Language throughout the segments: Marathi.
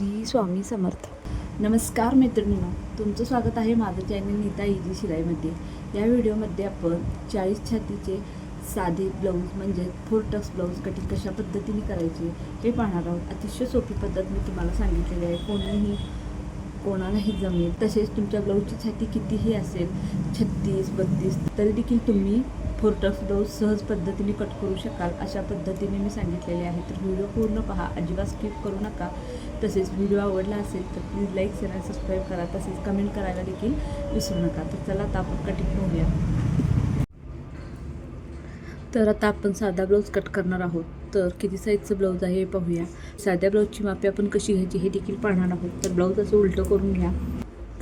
श्री स्वामी समर्थ. नमस्कार मैत्रिणींनो तुमचं स्वागत आहे माझं चॅनल नीता इजी शिलाईमध्ये. या व्हिडिओमध्ये आपण चाळीस छातीचे साधे ब्लाऊज म्हणजे फोर टक्स ब्लाऊज कटिंग कशा पद्धतीने करायचे हे पाहणार आहोत. अतिशय सोपी पद्धत मी तुम्हाला सांगितलेली आहे. कोणीही कोणालाही जमेल तसेच तुमच्या ब्लाऊजची छाती कितीही असेल छत्तीस बत्तीस तरी देखील तुम्ही फोर टक्स सहज पद्धतीने कट करू शकाल. अशा पद्धतीने मी सांगितलेले आहे. तर व्हिडिओ पूर्ण पहा. अजिबात स्किप करू नका. तसेच व्हिडिओ आवडला असेल तर प्लीज लाईक शेअर आणि सबस्क्राईब करा. तसेच कमेंट करायला देखील विसरू नका. तर चला आता आपण कटिंग होऊया तर आता आपण साधा ब्लाऊज कट करणार आहोत. तर किती साईजचं ब्लाऊज आहे हे पाहूया. साध्या ब्लाऊजची मापे आपण कशी घ्यायची हे देखील पाहणार आहोत. तर ब्लाऊज असं उलटं करून घ्या.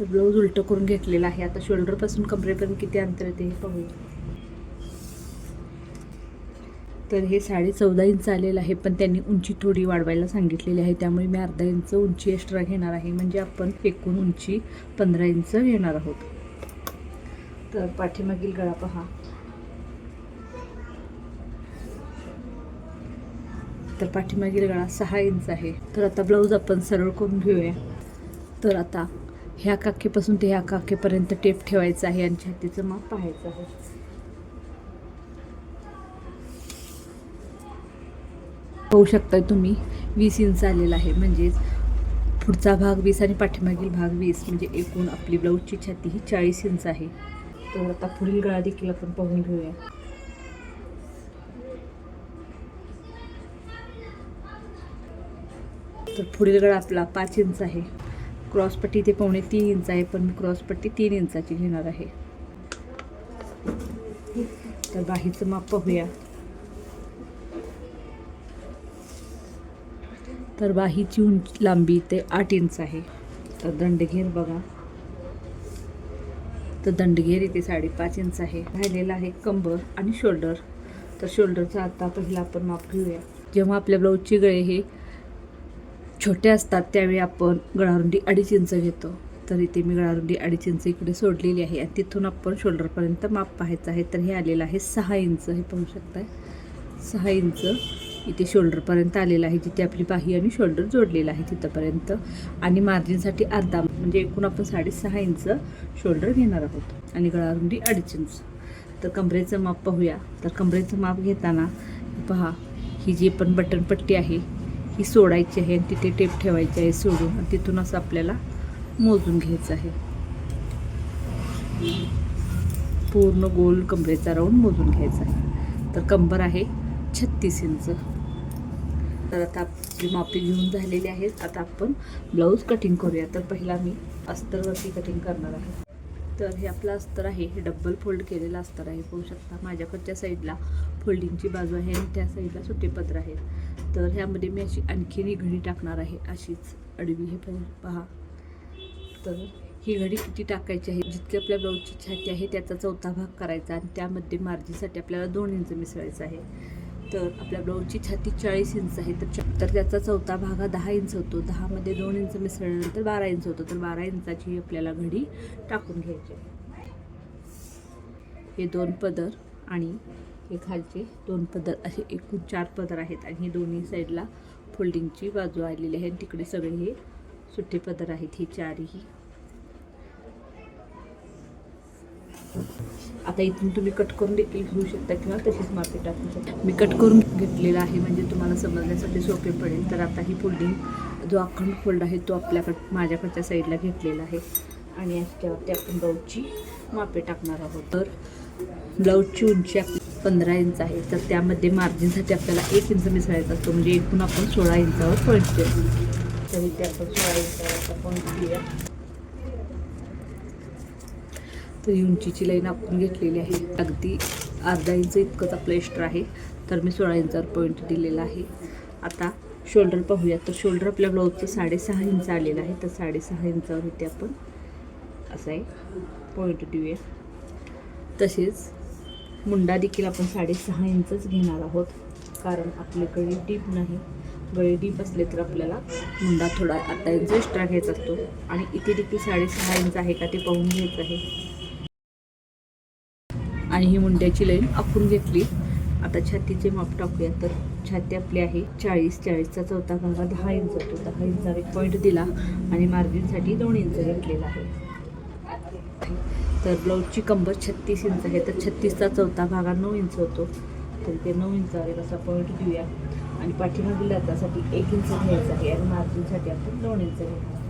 तर ब्लाऊज उलटं करून घेतलेला आहे. आता शोल्डरपासून कमरेपर्यंत किती अंतर येते हे पाहूया. तर हे साडे चौदा इंच आलेलं आहे पण त्यांनी उंची थोडी वाढवायला सांगितलेली आहे. त्यामुळे मी अर्धा इंच उंची एक्स्ट्रा घेणार आहे. म्हणजे आपण एकूण उंची पंधरा इंच घेणार आहोत. तर पाठीमागील गळा पहा. तर पाठीमागील गळा सहा इंच आहे. तर आता ब्लाऊज आपण सरळ करून घेऊया. तर आता ह्या काखेपासून ते ह्या काखेपर्यंत टेप ठेवायचा आहे आणि छातीचं माप पाहायचं आहे. पाहू शकता तुम्ही. वीस इंच आलेला आहे. म्हणजेच पुढचा भाग वीस आणि पाठीमागील भाग वीस म्हणजे एकूण आपली ब्लाऊजची छाती ही चाळीस इंच आहे. तर आता पुढील गळा देखील आपण पाहून घेऊया. तर पुढील गळा आपला पाच इंच आहे. क्रॉसपट्टी ते पावणे तीन इंच आहे पण मी क्रॉसपट्टी तीन इंचाची घेणार आहे. तर बाहीचं माप पाहूया. तर बाहीची उंच लांबी ते आठ इंच आहे. तर दंडघेर बघा. तर दंडघेर इथे साडेपाच इंच आहे. राहिलेला आहे कंबर आणि शोल्डर. तर शोल्डरचा आता पहिला आपण माप घेऊया. जेव्हा आपल्या ब्लाऊजची गळे हे छोटे असतात त्यावेळी आपण गळारुंडी अडीच इंच घेतो. तर इथे मी गळारुंडी अडीच इंच इकडे सोडलेली आहे आणि तिथून आपण शोल्डरपर्यंत माप पाहायचं आहे. तर हे आलेलं आहे सहा इंच. हे पाहू शकताय. सहा इंच. इथे शोल्डरपर्यंत आलेलं आहे जिथे आपली बाही आणि शोल्डर जोडलेलं आहे तिथंपर्यंत. आणि मार्जिनसाठी अर्धा म्हणजे एकूण आपण साडेसहा इंच शोल्डर घेणार आहोत. आणि गळारुंडी अडीच इंच. तर कमरेचं माप पाहूया. तर कमरेचं माप घेताना पहा ही जी पण बटनपट्टी आहे ही सोडायची आहे आणि तिथे टेप ठेवायची आहे सोडून. आणि तिथून असं आपल्याला मोजून घ्यायचं आहे. पूर्ण गोल कमरेचा राऊंड मोजून घ्यायचा आहे. तर कंबर आहे छत्तीस इंच. तर आता आपली मापी घेऊन झालेली आहेत. आता आपण ब्लाऊज कटिंग करूया. तर पहिला मी अस्तरवरती कटिंग करणार आहे. तर हे आपलं अस्तर आहे. हे डबल फोल्ड केलेलं अस्तर आहे. पाहू शकता माझ्याकडच्या साईडला फोल्डिंगची बाजू आहे आणि त्या साईडला सुटे पत्र आहेत तर ह्यामध्ये मी अशी आणखी ही घडी टाकणार आहे. अशीच अडवी हे पहा. तर ही घडी किती टाकायची आहे? जितकी आपल्या ब्लाऊजची छाती आहे त्याचा चौथा भाग करायचा आणि त्यामध्ये मार्जिनसाठी आपल्याला दोन इंच मिसळायचं आहे. तर आपल्या ब्लाऊजची छाती चाळीस इंच आहे. तर तर त्याचा चौथा भाग हा दहा इंच होतो. दहामध्ये दोन इंच मिसळल्यानंतर बारा इंच होतो. तर बारा इंचाची आपल्याला घडी टाकून घ्यायची हे दोन पदर आणि हे खालचे दोन पदर असे एकूण चार पदर आहेत. आणि हे दोन्ही साईडला फोल्डिंगची बाजू आलेली आहे. आणि तिकडे सगळे हे सुट्टे पदर आहेत. हे चारही आता इथून तुम्ही कट करून देखील घेऊ शकता किंवा तशीच मापे टाकू शकता. मी कट करून घेतलेला आहे म्हणजे तुम्हाला समजण्यासाठी सोपे पडेल. तर आता ही फोल्डिंग जो अखंड फोल्ड आहे तो आपल्याकड माझ्याकडच्या साईडला घेतलेला आहे. आणि याच्यावरती आपण ब्लाऊजची मापे टाकणार आहोत. तर ब्लाऊजची उंची आपली पंधरा इंच आहे. तर त्यामध्ये मार्जिनसाठी आपल्याला एक इंच मिसळायचा असतो. म्हणजे एकूण आपण सोळा इंचावर पॉईंट देऊ. तर इथे आपण सोळा इंचावर पॉईंट घेऊया. तर ही उंचीची लाईन आपण घेतलेली आहे. अगदी अर्धा इंच इतकंच आपलं एक्स्ट्रा आहे. तर मी सोळा इंचावर पॉईंट दिलेला आहे. आता शोल्डर पाहूया. तर शोल्डर आपल्या ब्लाऊजचं साडेसहा इंच आलेलं आहे. तर साडेसहा इंचावर इथे आपण असं आहे पॉईंट देऊया. तसेच मुंडा देखील आपण साडेसहा इंचच घेणार आहोत. कारण आपले गळी डीप नाही. गळी डीप असले तर आपल्याला मुंडा थोडा अर्धा इंच एक्स्ट्रा घ्यायचा असतो. आणि इथे देखील साडेसहा इंच आहे का ते पाहून घ्यायचं आहे. आणि ही मुंड्याची लाईन आखून घेतली. आता छातीचे माप टाकूया. तर छाती आपली आहे चाळीस. चाळीसचा चौथा भागा दहा इंच होतो. दहा इंचा एक पॉईंट दिला आणि मार्जिनसाठी दोन इंच घेतलेला आहे. तर ब्लाऊजची कंबर छत्तीस इंच आहे. तर छत्तीसचा चौथा भागा नऊ इंच होतो. तर ते नऊ इंचावर एक असा पॉईंट देऊया. आणि पाठीमागील लातासाठी एक इंच घ्यायचा आहे आणि मार्जिनसाठी आपण दोन इंच घेणार.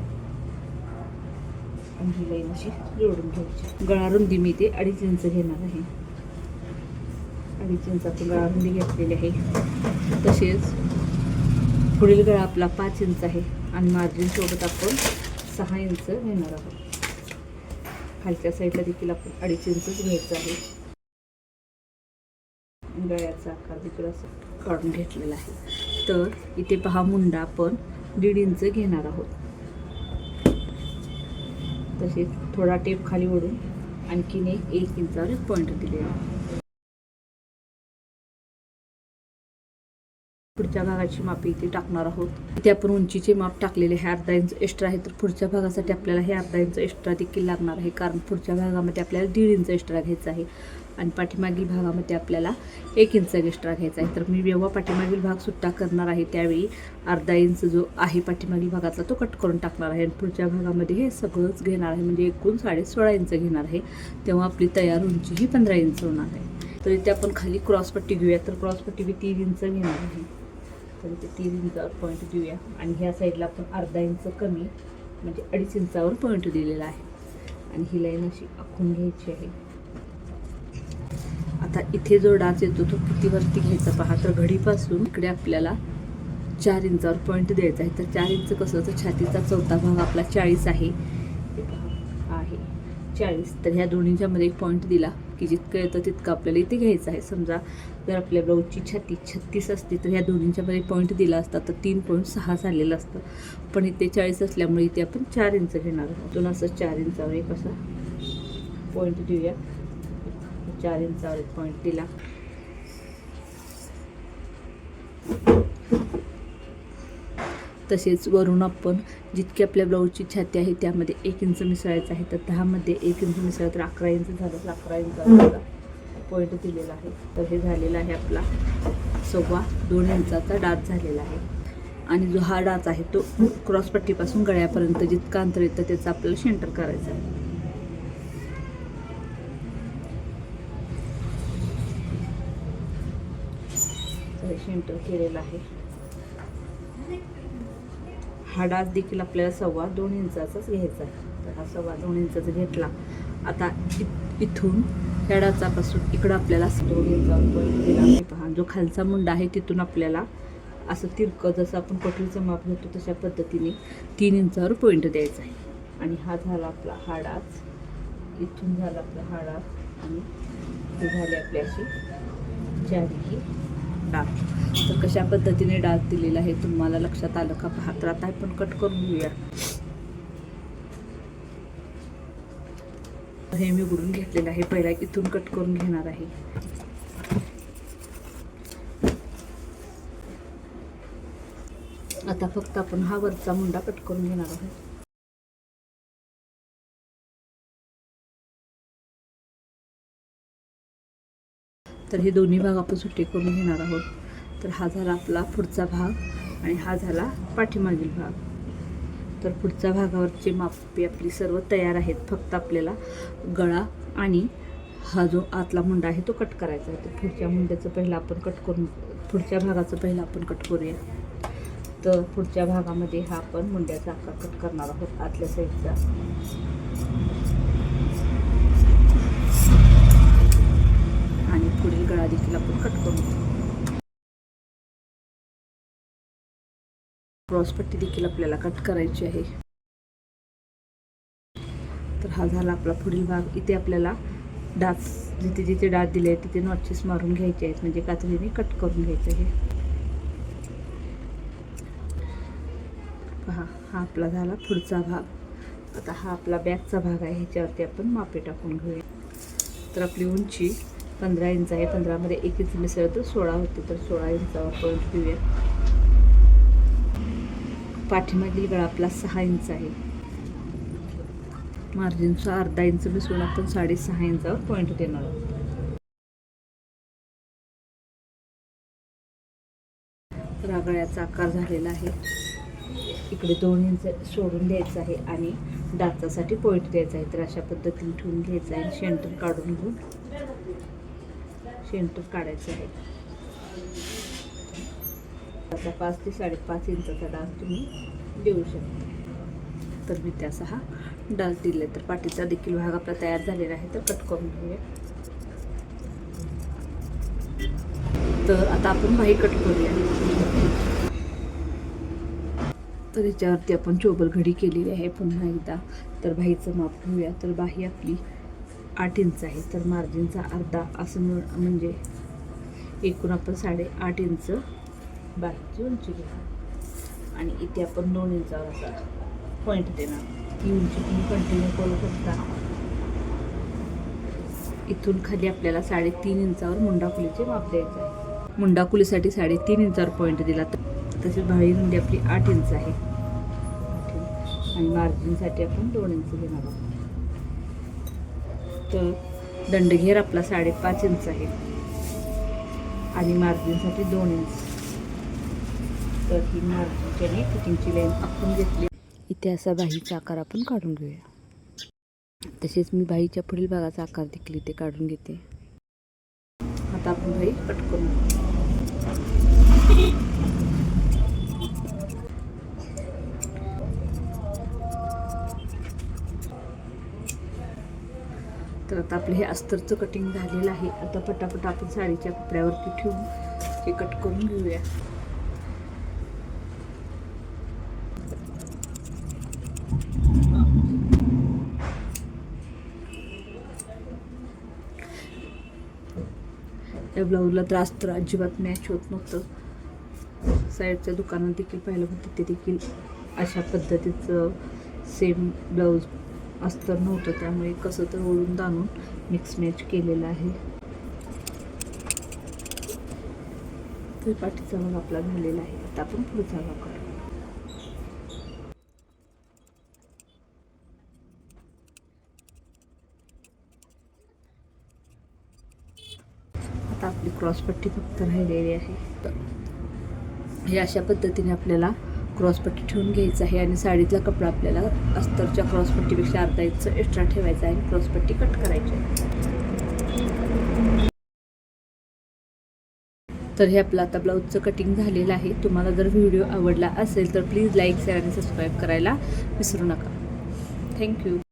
आणि ही लाईन अशी जोडून घ्यायची गळा रुंदी मी ते अडीच इंच घेणार आहे. अडीच इंचाची गळा रुंदी घेतलेली आहे. तसेच पुढील गळा आपला पाच इंच आहे आणि मार्जिन सोबत आपण सहा इंच घेणार आहोत. खालच्या साईडला देखील आपण अडीच इंचच घ्यायचं आहे. गळ्याचा आकार देखील असं काढून घेतलेला आहे. तर इथे पहा मुंडा आपण दीड इंच घेणार आहोत. तसेच थोडा टेप खाली ओढून आणखीन एक एक इंचावर पॉईंट दिलेला. पुढच्या भागाची मापी इथे टाकणार आहोत. इथे आपण उंचीचे माप टाकलेले आहे. अर्धा इंच एक्स्ट्रा आहे. तर पुढच्या भागासाठी आपल्याला हे अर्धा इंच एक्स्ट्रा देखील लागणार आहे. कारण पुढच्या भागामध्ये आपल्याला दीड इंच एक्स्ट्रा घ्यायचा आहे. आणि पाठीमागील भागामध्ये आपल्याला एक इंच एक्स्ट्रा घ्यायचा आहे. तर मी जेव्हा पाठीमागील भाग सुट्टा करणार आहे त्यावेळी अर्धा इंच जो आहे पाठीमागील भागातला तो कट करून टाकणार आहे. आणि पुढच्या भागामध्ये हे सगळंच घेणार आहे. म्हणजे एकूण साडे सोळा इंच घेणार आहे. तेव्हा आपली तयार उंची ही पंधरा इंच होणार आहे. तर इथे आपण खाली क्रॉसपट्टी घेऊया. तर क्रॉसपट्टी मी तीन इंच घेणार आहे. तर इथे तीन इंचावर पॉईंट देऊया आणि ह्या साईडला आपण अर्धा इंच कमी म्हणजे अडीच इंचावर पॉईंट दिलेला आहे. आणि ही लाईन अशी आखून घ्यायची आहे. आता इथे जो डास येतो तो किती वरती घ्यायचा पहा? तर घडीपासून इकडे आपल्याला चार इंचावर पॉईंट द्यायचा आहे. तर चार इंच कसं तर छातीचा चौथा भाग आपला चाळीस आहे. पहा, आहे. चाळीस. तर ह्या दोन्हीच्यामध्ये एक पॉईंट दिला की जितकं येतं तितकं आपल्याला इथे घ्यायचं आहे. समजा जर आपल्या ब्लाऊजची छाती छत्तीस असते तर ह्या दोन्हीच्यामध्ये पॉईंट दिला असता तर तीन पॉईंट सहा झालेलं असतं. पण इथे चाळीस असल्यामुळे इथे आपण चार इंच घेणार आहोत. असं चार इंचावर एक असा पॉईंट देऊया. चार इंचावर एक पॉईंट दिला तसेच वरून आपण जितकी आपल्या ब्लाऊजची छाती आहे त्यामध्ये एक इंच मिसळायचं आहे तर दहामध्ये एक इंच मिसळलं तर अकरा इंच झालं तर अकरा इंचाचा पॉईंट दिलेला आहे. तर हे झालेला आहे आपला सव्वा दोन इंचाचा डाच झालेला आहे. आणि जो हा डाच आहे तो क्रॉसपट्टीपासून गळ्यापर्यंत जितका अंतर येतं त्याचं आपल्याला शेंटर करायचं आहे. तर हे शेंटर केलेलं आहे. हा डास देखील आपल्याला सव्वा दोन इंचाचाच घ्यायचा आहे. तर हा सव्वा दोन इंचाचा घेतला. आता इथून ह्या डाचापासून इकडं आपल्याला दोन इंचावर पॉईंट पहा जो खालचा मुंडा आहे तिथून आपल्याला असं तिरकं जसं आपण कटोरीचं माप घेतो तशा पद्धतीने तीन इंचावर पॉईंट द्यायचा आहे. आणि हा झाला आपला हाडाच. इथून झाला आपला हाडा आणि झाली झाले आपली अशी चारही डाळ तर कशा पद्धतीने डाळ दिलेला आहे तुम्हाला लक्षात आलं का? पहा तर आता आपण कट करून घेऊया. हे मी उघडून घेतलेलं आहे. पहिला इथून कट करून घेणार आहे. आता फक्त आपण हा वरचा मुंडा कट करून घेणार आहोत. तर हे दोन्ही भाग आपण सुट्टे करून घेणार आहोत. तर हा झाला आपला पुढचा भाग आणि हा झाला पाठीमागील भाग. तर पुढच्या भागावरची मापे आपली सर्व तयार आहेत. फक्त आपल्याला गळा आणि हा जो आतला मुंडा आहे तो कट करायचा आहे. तर पुढच्या मुंड्याचं पहिलं आपण कट करून पुढच्या भागाचं पहिलं आपण कट करूया. तर पुढच्या भागामध्ये हा आपण मुंड्याचा आकार कट करणार आहोत आतल्या साईडचा आणि पुढील गळा देखील आपण कट करून क्रॉसपट्टी देखील आपल्याला कट करायची आहे. तर हा झाला आपला पुढील भाग. इथे आपल्याला डास जिथे जिथे डास दिले आहेत तिथे नॉचेस मारून घ्यायचे आहेत. म्हणजे कातरीने कट करून घ्यायचे आहे. पहा हा आपला झाला पुढचा भाग. आता हा आपला बॅगचा भाग आहे. ह्याच्यावरती आपण मापे टाकून घेऊया. तर आपली उंची पंधरा इंच आहे पंधरामध्ये एक इंच मिसळ तर सोळा होते तर सोळा इंचावर पॉईंट घेऊया. पाठीमागील गळा आपला सहा इंच आहे. मार्जिनचा अर्धा इंच मिसळून आपण साडेसहा इंचावर पॉईंट देणार आहोत. रागळ्याचा आकार झालेला आहे. इकडे दोन इंच सोडून द्यायचं आहे आणि डाचासाठी पॉईंट द्यायचा आहे. तर अशा पद्धतीने ठेवून घ्यायचं आहे शेंटर काढून घेऊन शेंटर काढायचं आहे. आता पाच ते साडेपाच इंचाचा डास तुम्ही देऊ शकता. तर मी त्याचा हा डास दिले तर पाठीचा देखील भाग आपला तयार झालेला आहे. तर कट करून घेऊया तर आता आपण बाही कट करूया. तर याच्यावरती आपण चोबल घडी केलेली आहे पुन्हा एकदा. तर बाहीचं माप घेऊया. तर बाही आपली आठ इंच आहे तर मार्जिनचा अर्धा असं मिळ- म्हणजे एकूण आपण साडेआठ इंच बाकीची उंची घेणार. आणि इथे आपण दोन इंचावर असा पॉईंट देणार. ही उंची तुम्ही कंटिन्यू करू शकता. इथून खाली आपल्याला साडेतीन इंचावर मुंडाकुलीचे माप द्यायचं आहे. मुंडाकुलीसाठी साडेतीन इंचावर पॉईंट दिला तर तसेच भावी रुंदी आपली आठ इंच आहे. आणि मार्जिनसाठी आपण दोन इंच घेणार आहोत. तर दंडघेर आपला साडेपाच इंच आहे. आणि मार्जिनसाठी दोन इंच. तर ही मार्जिनची आणि फिटिंगची लाईन आपण घेतली. इथे असा बाहीचा आकार आपण काढून घेऊया. तसेच मी बाईच्या पुढील भागाचा आकार देखील इथे काढून घेते. आता आपण बाई कट करून तर आता आपलं हे अस्तरचं कटिंग झालेलं आहे. आता पटापट आपण साडीच्या कपड्यावरती ठेवून हे कट करून घेऊया. या ब्लाऊजला त्रास तर अजिबात मॅच होत नव्हतं. साईडच्या दुकानात देखील पाहिलं होतं ते देखील अशा पद्धतीचं सेम ब्लाऊज अस्तर नव्हतं त्यामुळे कसं तर ओळून दाणून मिक्स मॅच केलेलं आहे. तर पाठीचा भाग आपला झालेला आहे. आता आपण पुढचा भाग करू. आता आपली क्रॉसपट्टी फक्त राहिलेली आहे. हे अशा पद्धतीने आपल्याला क्रॉसपट्टी ठेवून घ्यायचं आहे आणि साडीतला कपडा आपल्याला अस्तरच्या क्रॉसपट्टीपेक्षा अर्धा इंच एक्स्ट्रा ठेवायचा आहे आणि क्रॉसपट्टी कट करायची आहे. तर हे आपलं आता ब्लाऊजचं कटिंग झालेलं आहे. तुम्हाला जर व्हिडिओ आवडला असेल तर प्लीज लाईक शेअर आणि सबस्क्राईब करायला विसरू नका. थँक्यू